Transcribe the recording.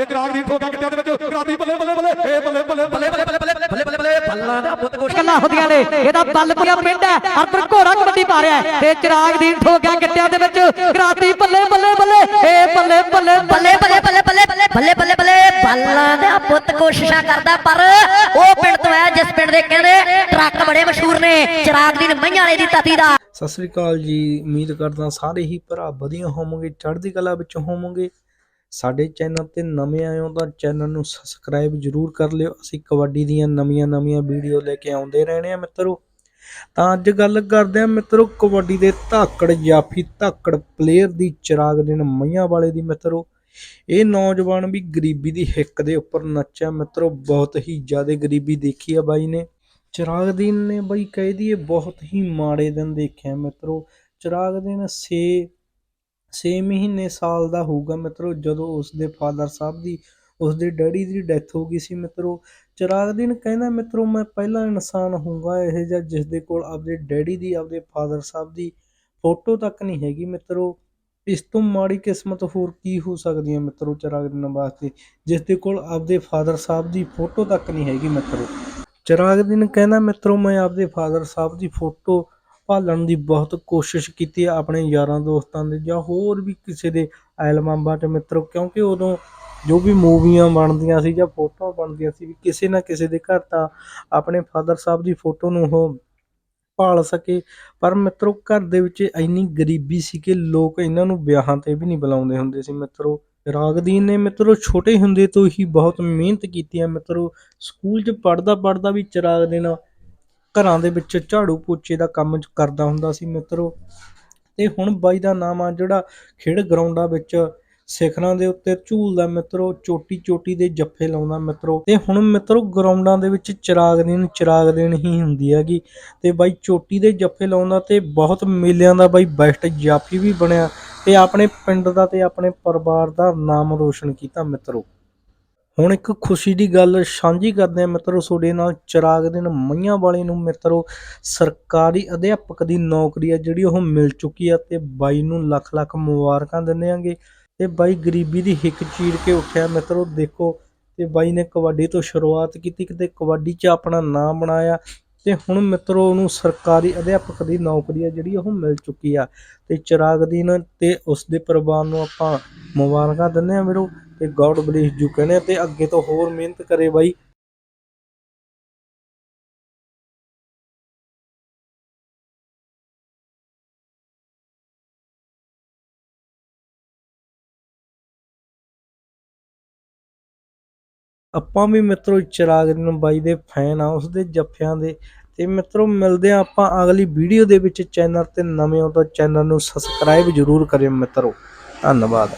ਤੇ ਚਿਰਾਗ ਦੀ ਠੋਕਿਆ ਕਿੱਟਿਆਂ ਦੇ ਵਿੱਚ ਰਾਤੀ ਬੱਲੇ ਬੱਲੇ ਬੱਲੇ ਏ ਬੱਲੇ ਬੱਲੇ ਬੱਲੇ ਬੱਲੇ ਬੱਲੇ ਬੱਲੇ ਬੱਲੇ ਬੱਲੇ ਬੱਲਾ ਦਾ ਪੁੱਤ ਕੁਛ ਗੱਲਾਂ ਹੁੰਦੀਆਂ ਨੇ ਇਹਦਾ ਬਲਪੁਰਾ ਪਿੰਡ ਹੈ ਅਰਪਰ ਘੋੜਾ ਕਬੱਡੀ ਪਾ ਰਿਹਾ ਹੈ ਤੇ ਚਿਰਾਗ ਦੀ ਠੋਕਿਆ ਗਿੱਟਿਆਂ ਦੇ ਵਿੱਚ ਕਰਾਤੀ ਬੱਲੇ ਬੱਲੇ ਬੱਲੇ ਏ ਬੱਲੇ ਬੱਲੇ ਬੱਲੇ ਬੱਲੇ ਬੱਲੇ ਬੱਲੇ ਬੱਲੇ ਬੱਲੇ ਬੱਲੇ ਬੱਲੇ ਬੱਲਾ ਦਾ ਪੁੱਤ ਕੋਸ਼ਿਸ਼ਾਂ ਕਰਦਾ ਪਰ ਉਹ ਪਿੰਡ ਤੋਂ ਆਇਆ ਜਿਸ ਪਿੰਡ ਦੇ ਕਹਿੰਦੇ ਟਰੱਕ ਬੜੇ ਮਸ਼ਹੂਰ ਨੇ ਚਿਰਾਗ ਦੀ ਮਈਆਂ ਵਾਲੇ ਦੀ ਤਤੀ ਦਾ ਸਤਿ ਸ੍ਰੀ ਅਕਾਲ ਜੀ ਉਮੀਦ ਕਰਦਾ ਸਾਰੇ ਹੀ ਭਰਾ ਵਧੀਆ ਹੋਵੋਗੇ ਚੜ੍ਹਦੀ ਕਲਾ ਵਿੱਚ ਹੋਵੋਗੇ ਸਾਡੇ ਚੈਨਲ ਤੇ ਨਵੇਂ ਆਏ ਹੋ ਤਾਂ ਚੈਨਲ ਨੂੰ ਸਬਸਕ੍ਰਾਈਬ ਜਰੂਰ ਕਰ ਲਿਓ। ਅਸੀਂ ਕਬੱਡੀ ਦੀਆਂ ਨਵੀਆਂ-ਨਵੀਆਂ ਵੀਡੀਓ ਲੈ ਕੇ ਆਉਂਦੇ ਰਹਿਣੇ ਆ ਮਿੱਤਰੋ। ਤਾਂ ਅੱਜ ਗੱਲ ਕਰਦੇ ਆ ਮਿੱਤਰੋ ਕਬੱਡੀ ਦੇ ਧਾਕੜ ਜਾਫੀ ਧਾਕੜ ਪਲੇਅਰ ਦੀ ਚਿਰਾਗ ਦਿਨ ਮਈਆਂ ਵਾਲੇ ਦੀ ਮਿੱਤਰੋ। ਇਹ ਨੌਜਵਾਨ ਵੀ ਗਰੀਬੀ ਦੀ ਹਿੱਕ ਦੇ ਉੱਪਰ ਨੱਚਿਆ ਮਿੱਤਰੋ। ਬਹੁਤ ਹੀ ਜ਼ਿਆਦਾ ਗਰੀਬੀ ਦੇਖੀ ਆ ਬਾਈ ਨੇ। ਚਿਰਾਗਦੀਨ ਨੇ ਬਈ ਕਹਿ ਦਈਏ ਬਹੁਤ ਹੀ ਮਾੜੇ ਦਿਨ ਦੇਖਿਆ ਮਿੱਤਰੋ। ਚਿਰਾਗਦੀਨ 6 ਛੇ ਮਹੀਨੇ ਸਾਲ ਦਾ ਹੋਊਗਾ ਮਿੱਤਰੋ, ਜਦੋਂ ਉਸਦੇ ਫਾਦਰ ਸਾਹਿਬ ਦੀ, ਉਸਦੇ ਡੈਡੀ ਦੀ ਡੈਥ ਹੋ ਗਈ ਸੀ ਮਿੱਤਰੋ। ਚਿਰਾਗਦੀਨ ਕਹਿੰਦਾ, ਮਿੱਤਰੋ, ਮੈਂ ਪਹਿਲਾ ਇਨਸਾਨ ਹੋਊਗਾ, ਇਹ ਜਿਹਾ ਜਿਸ ਦੇ ਕੋਲ ਆਪਦੇ ਡੈਡੀ ਦੀ, ਆਪਦੇ ਫਾਦਰ ਸਾਹਿਬ ਦੀ ਫੋਟੋ ਤੱਕ ਨਹੀਂ ਹੈਗੀ ਮਿੱਤਰੋ। ਇਸ ਤੋਂ ਮਾੜੀ ਕਿਸਮਤ ਹੋਰ ਕੀ ਹੋ ਸਕਦੀ ਹੈ ਮਿੱਤਰੋ ਚਿਰਾਗਦੀਨ ਵਾਸਤੇ ਜਿਸ ਦੇ ਕੋਲ ਆਪਦੇ ਫਾਦਰ ਸਾਹਿਬ ਦੀ ਫੋਟੋ ਤੱਕ ਨਹੀਂ ਹੈਗੀ ਮਿੱਤਰੋ? ਚਿਰਾਗਦੀਨ ਕਹਿੰਦਾ, ਮਿੱਤਰੋ, ਮੈਂ ਆਪਦੇ ਫਾਦਰ ਸਾਹਿਬ ਦੀ ਫੋਟੋ ਭਾਲਣ ਦੀ ਬਹੁਤ ਕੋਸ਼ਿਸ਼ ਕੀਤੀ ਆਪਣੇ ਯਾਰਾਂ ਦੋਸਤਾਂ ਦੇ ਜਾਂ ਹੋਰ ਵੀ ਕਿਸੇ ਦੇ ਐਲਬਮਾਂ 'ਚ ਮਿੱਤਰੋ, ਕਿਉਂਕਿ ਉਦੋਂ ਜੋ ਵੀ ਮੂਵੀਆਂ ਬਣਦੀਆਂ ਸੀ ਜਾਂ ਫੋਟੋਆਂ ਬਣਦੀਆਂ ਸੀ, ਵੀ ਕਿਸੇ ਨਾ ਕਿਸੇ ਦੇ ਘਰ ਤਾਂ ਆਪਣੇ ਫਾਦਰ ਸਾਹਿਬ ਦੀ ਫੋਟੋ ਨੂੰ ਉਹ ਭਾਲ ਸਕੇ। ਪਰ ਮਿੱਤਰੋ, ਘਰ ਦੇ ਵਿੱਚ ਇੰਨੀ ਗਰੀਬੀ ਸੀ ਕਿ ਲੋਕ ਇਹਨਾਂ ਨੂੰ ਵਿਆਹਾਂ ਤੇ ਵੀ ਨਹੀਂ ਬੁਲਾਉਂਦੇ ਹੁੰਦੇ ਸੀ। ਮਿੱਤਰੋ, ਰਾਗਦੀਨ ਨੇ ਮਿੱਤਰੋ, ਛੋਟੇ ਹੁੰਦੇ ਤੋਂ ਹੀ ਬਹੁਤ ਮਿਹਨਤ ਕੀਤੀ ਹੈ ਮਿੱਤਰੋ, ਸਕੂਲ 'ਚ ਪੜਦਾ ਪੜਦਾ ਵੀ ਚਿਰਾਗ ਦੇ ਨਾਲ ਘਰਾਂ ਦੇ ਵਿੱਚ ਝਾੜੂ ਪੋਚੇ ਦਾ ਕੰਮ ਕਰਦਾ ਹੁੰਦਾ ਸੀ ਮਿੱਤਰੋ। ਤੇ ਹੁਣ ਬਾਈ ਦਾ ਨਾਮ ਆ ਜਿਹੜਾ ਖੇਡ ਗਰਾਊਂਡਾਂ ਵਿੱਚ ਸਿਖਰਾਂ ਦੇ ਉੱਤੇ ਝੂਲਦਾ ਮਿੱਤਰੋ ਚੋਟੀ ਚੋਟੀ ਦੇ ਜੱਫੇ ਲਾਉਂਦਾ ਮਿੱਤਰੋ। ਤੇ ਹੁਣ ਮਿੱਤਰੋ ਗਰਾਊਂਡਾਂ ਦੇ ਵਿੱਚ ਚਿਰਾਗ ਦੇਣ ਚਿਰਾਗ ਦੇਣ ਹੀ ਹੁੰਦੀ ਹੈਗੀ। ਤੇ ਬਾਈ ਚੋਟੀ ਦੇ ਜੱਫੇ ਲਾਉਂਦਾ ਤੇ ਬਹੁਤ ਮੇਲਿਆਂ ਦਾ ਬਾਈ ਬੈਸਟ ਜਾਫੀ ਵੀ ਬਣਿਆ। ਤੇ ਆਪਣੇ ਪਿੰਡ ਦਾ ਤੇ ਆਪਣੇ ਪਰਿਵਾਰ ਦਾ ਨਾਮ ਰੋਸ਼ਨ ਕੀਤਾ ਮਿੱਤਰੋ। ਹੁਣ ਇੱਕ ਖੁਸ਼ੀ ਦੀ ਗੱਲ ਸਾਂਝੀ ਕਰਦੇ ਹਾਂ ਮਿੱਤਰੋ, ਤੁਹਾਡੇ ਨਾਲ ਚਿਰਾਗ ਦਿਨ ਮਈਆਂ ਵਾਲੇ ਨੂੰ ਮਿੱਤਰੋ, ਸਰਕਾਰੀ ਅਧਿਆਪਕ ਦੀ ਨੌਕਰੀ ਹੈ ਜਿਹੜੀ ਉਹ ਮਿਲ ਚੁੱਕੀ ਆ ਤੇ ਬਾਈ ਨੂੰ ਲੱਖ ਲੱਖ ਮੁਬਾਰਕਾਂ ਦਿੰਦੇ ਆਂਗੇ ਤੇ ਬਾਈ ਗਰੀਬੀ ਦੀ ਹਿੱਕ ਚੀਰ ਕੇ ਉੱਠਿਆ ਮਿੱਤਰੋ, ਦੇਖੋ ਤੇ ਬਾਈ ਨੇ ਕਬੱਡੀ ਤੋਂ ਸ਼ੁਰੂਆਤ ਕੀਤੀ, ਕਿਤੇ ਕਬੱਡੀ 'ਚ ਆਪਣਾ ਨਾਮ ਬਣਾਇਆ ਤੇ ਹੁਣ ਮਿੱਤਰੋ ਉਹਨੂੰ ਸਰਕਾਰੀ ਅਧਿਆਪਕ ਦੀ ਨੌਕਰੀ ਹੈ ਜਿਹੜੀ ਉਹ ਮਿਲ ਚੁੱਕੀ ਆ ਤੇ ਚਿਰਾਗ ਦੀਨ ਤੇ ਉਸ ਦੇ ਪਰਿਵਾਰ ਨੂੰ ਆਪਾਂ ਮੁਬਾਰਕਾਂ ਦਿੰਦੇ ਆ ਵੀਰੋ ਤੇ ਗੋਡ ਬਲੀਸ ਜੂ ਕਹਿੰਦੇ ਆ ਤੇ ਅੱਗੇ ਤੋਂ ਹੋਰ ਮਿਹਨਤ ਕਰੇ ਬਾਈ। ਆਪਾਂ ਵੀ ਮਿੱਤਰੋ ਚਿਰਾਗ ਨੂੰ ਬਾਈ ਦੇ ਫੈਨ ਆ ਉਸਦੇ ਜੱਫਿਆਂ ਦੇ। ਤੇ ਮਿੱਤਰੋ ਮਿਲਦੇ ਆ ਆਪਾਂ ਅਗਲੀ ਵੀਡੀਓ ਦੇ ਵਿੱਚ ਚੈਨਲ ਤੇ। ਨਵੇਂ ਹੋ ਤਾਂ ਚੈਨਲ ਨੂੰ ਸਬਸਕ੍ਰਾਈਬ ਜਰੂਰ ਕਰਿਓ ਮਿੱਤਰੋ। ਧੰਨਵਾਦ।